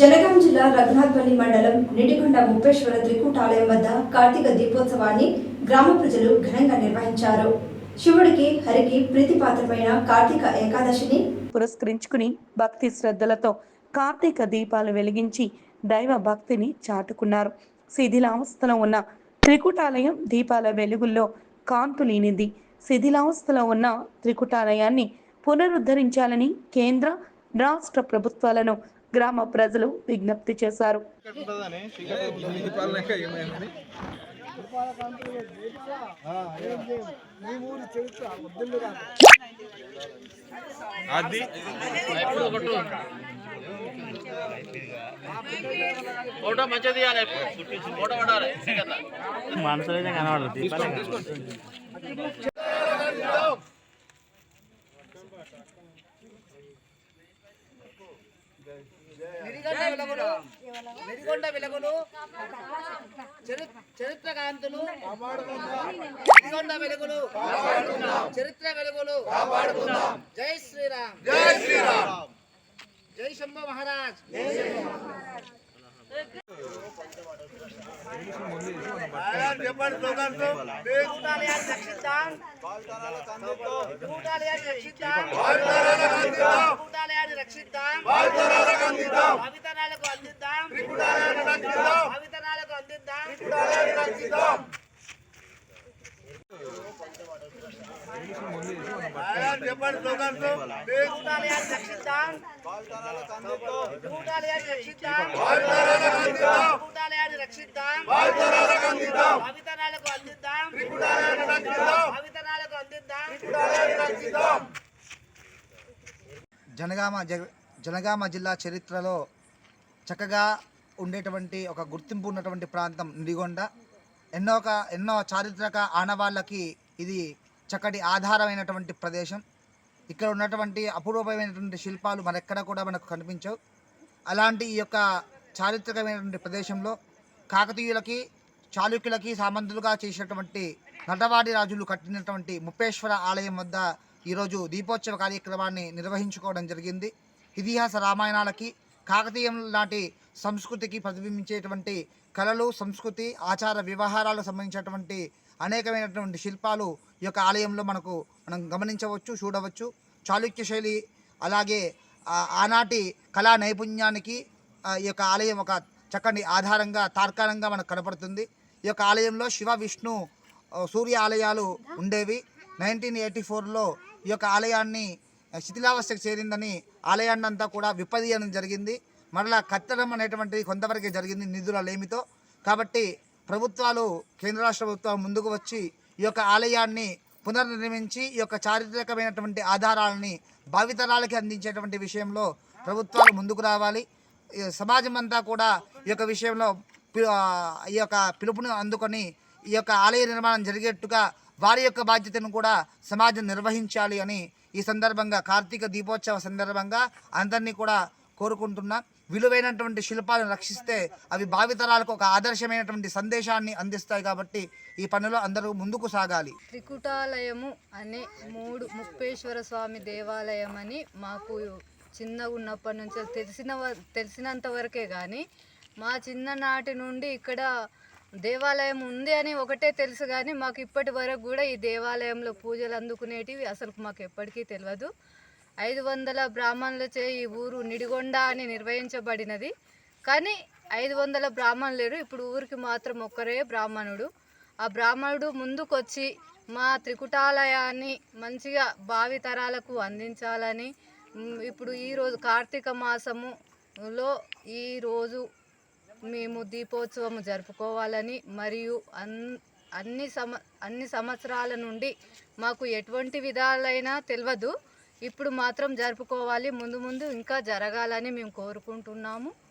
జనగాం జిల్లా రఘునాథపల్లి మండలం నిడికొండ ముప్పేశ్వర త్రికూటాలయం వద్ద కార్తీక దీపోత్సవాన్ని గ్రామ ప్రజలు ఘనంగా నిర్వహించారు. శివుడికి హరికి ప్రీతిపాత్రమైన కార్తీక ఏకాదశిని పురస్కరించుకుని భక్తి శ్రద్ధలతో కార్తీక దీపాలు వెలిగించి దైవ భక్తిని చాటుకున్నారు. శిథిలావస్థలో ఉన్న త్రికుటాలయం దీపాల వెలుగుల్లో కాంతులీనింది శిథిలావస్థలో ఉన్న త్రికుటాలయాన్ని పునరుద్ధరించాలని కేంద్ర రాష్ట్ర ప్రభుత్వాలను గ్రామ ప్రజలు విజ్ఞప్తి చేశారు. అది ఫోటో మంచిగా తీయాలి ఫోటో పడాలి మనసులో కనబడదు దీపాలు నిడిగొండ వెలుగులు. నిడిగొండ వెలుగులు. చరి- చరిత్ర కాంతులు నిడిగొండ వెలుగులు. చరిత్ర వెలుగులు. జై శ్రీరామ్. జై శ్రీరామ్. జై శంభో మహారాజ్. కూటాలయాన్ని రక్షిద్దాం. కూటాలయాన్ని రక్షిద్దాం. కూటాలయాన్ని రక్షిద్దాం. కూటాలయాన్ని రక్షిద్దాం అందిద్దాం. జనగామ జనగామ జిల్లా చరిత్రలో చక్కగా ఉండేటువంటి ఒక గుర్తింపు ఉన్నటువంటి ప్రాంతం నిడిగొండ. ఎన్నో ఎన్నో చారిత్రక ఆనవాళ్ళకి ఇది చక్కటి ఆధారమైనటువంటి ప్రదేశం. ఇక్కడ ఉన్నటువంటి అపూర్వమైనటువంటి శిల్పాలు మరెక్కడ కూడా మనకు కనిపించవు. అలాంటి ఈ యొక్క చారిత్రకమైనటువంటి ప్రదేశంలో కాకతీయులకి చాళుక్యులకి సామంతులుగా చేసినటువంటి నటవాడి రాజులు కట్టినటువంటి ముప్పేశ్వర ఆలయం వద్ద ఈరోజు దీపోత్సవ కార్యక్రమాన్ని నిర్వహించుకోవడం జరిగింది. ఇతిహాస రామాయణాలకి కాకతీయం నాటి సంస్కృతికి ప్రతిబింబించేటువంటి కళలు సంస్కృతి ఆచార వ్యవహారాలకు సంబంధించినటువంటి అనేకమైనటువంటి శిల్పాలు ఈ యొక్క ఆలయంలో మనకు మనం గమనించవచ్చు చూడవచ్చు. చాళుక్య శైలి అలాగే ఆనాటి కళా నైపుణ్యానికి ఈ యొక్క ఆలయం ఒక చక్కని ఆధారంగా తార్కాణంగా మనకు కనపడుతుంది. ఈ యొక్క ఆలయంలో శివ విష్ణు సూర్య ఆలయాలు ఉండేవి. నైన్టీన్ ఎయిటీ ఫోర్లో ఈ యొక్క ఆలయాన్ని శిథిలావస్థకు చేరిందని ఆలయాన్ని అంతా కూడా విపదీయడం జరిగింది. మరలా కట్టడం అనేటువంటిది కొంతవరకే జరిగింది నిధుల లేమితో. కాబట్టి ప్రభుత్వాలు కేంద్ర రాష్ట్ర ప్రభుత్వం ముందుకు వచ్చి ఈ యొక్క ఆలయాన్ని పునర్నిర్మించి ఈ యొక్క చారిత్రకమైనటువంటి ఆధారాలని భావితరాలకి అందించేటువంటి విషయంలో ప్రభుత్వాలు ముందుకు రావాలి. సమాజం అంతా కూడా ఈ యొక్క విషయంలో పి- ఈ యొక్క పిలుపుని అందుకొని ఈ యొక్క ఆలయ నిర్మాణం జరిగేట్టుగా వారి యొక్క బాధ్యతను కూడా సమాజం నిర్వహించాలి అని ఈ సందర్భంగా కార్తీక దీపోత్సవ సందర్భంగా అందరినీ కూడా కోరుకుంటున్నా. విలువైనటువంటి శిల్పాలను రక్షిస్తే అవి భావితరాలకు ఒక ఆదర్శమైనటువంటి సందేశాన్ని అందిస్తాయి కాబట్టి ఈ పనిలో అందరూ ముందుకు సాగాలి. త్రికుటాలయము అనే మూడు ముప్పేశ్వర స్వామి దేవాలయం అని మాకు చిన్నగా ఉన్నప్పటి నుంచి తెలిసిన వ- తెలిసినంత వరకే కానీ మా చిన్ననాటి నుండి ఇక్కడ దేవాలయం ఉంది అని ఒకటే తెలుసు కానీ మాకు ఇప్పటి వరకు కూడా ఈ దేవాలయంలో పూజలు అందుకునేటివి అసలు మాకు ఎప్పటికీ తెలియదు. ఐదు వందల బ్రాహ్మణులచే ఈ ఊరు నిడిగొండ అని నిర్వహించబడినది. కానీ ఐదు వందల బ్రాహ్మణులు లేరు. ఇప్పుడు ఊరికి మాత్రం ఒక్కరే బ్రాహ్మణుడు. ఆ బ్రాహ్మణుడు ముందుకొచ్చి మా త్రికుటాలయాన్ని మంచిగా భావితరాలకు అందించాలని ఇప్పుడు ఈరోజు కార్తీక మాసములో ఈరోజు మేము దీపోత్సవం జరుపుకోవాలని మరియు అన్ అన్ని సమ అన్ని సంవత్సరాల నుండి మాకు ఎటువంటి విధాలైనా తెలియదు ఇప్పుడు మాత్రం జరుపుకోవాలి. ముందు ముందు ఇంకా జరగాలని మేము కోరుకుంటున్నాము.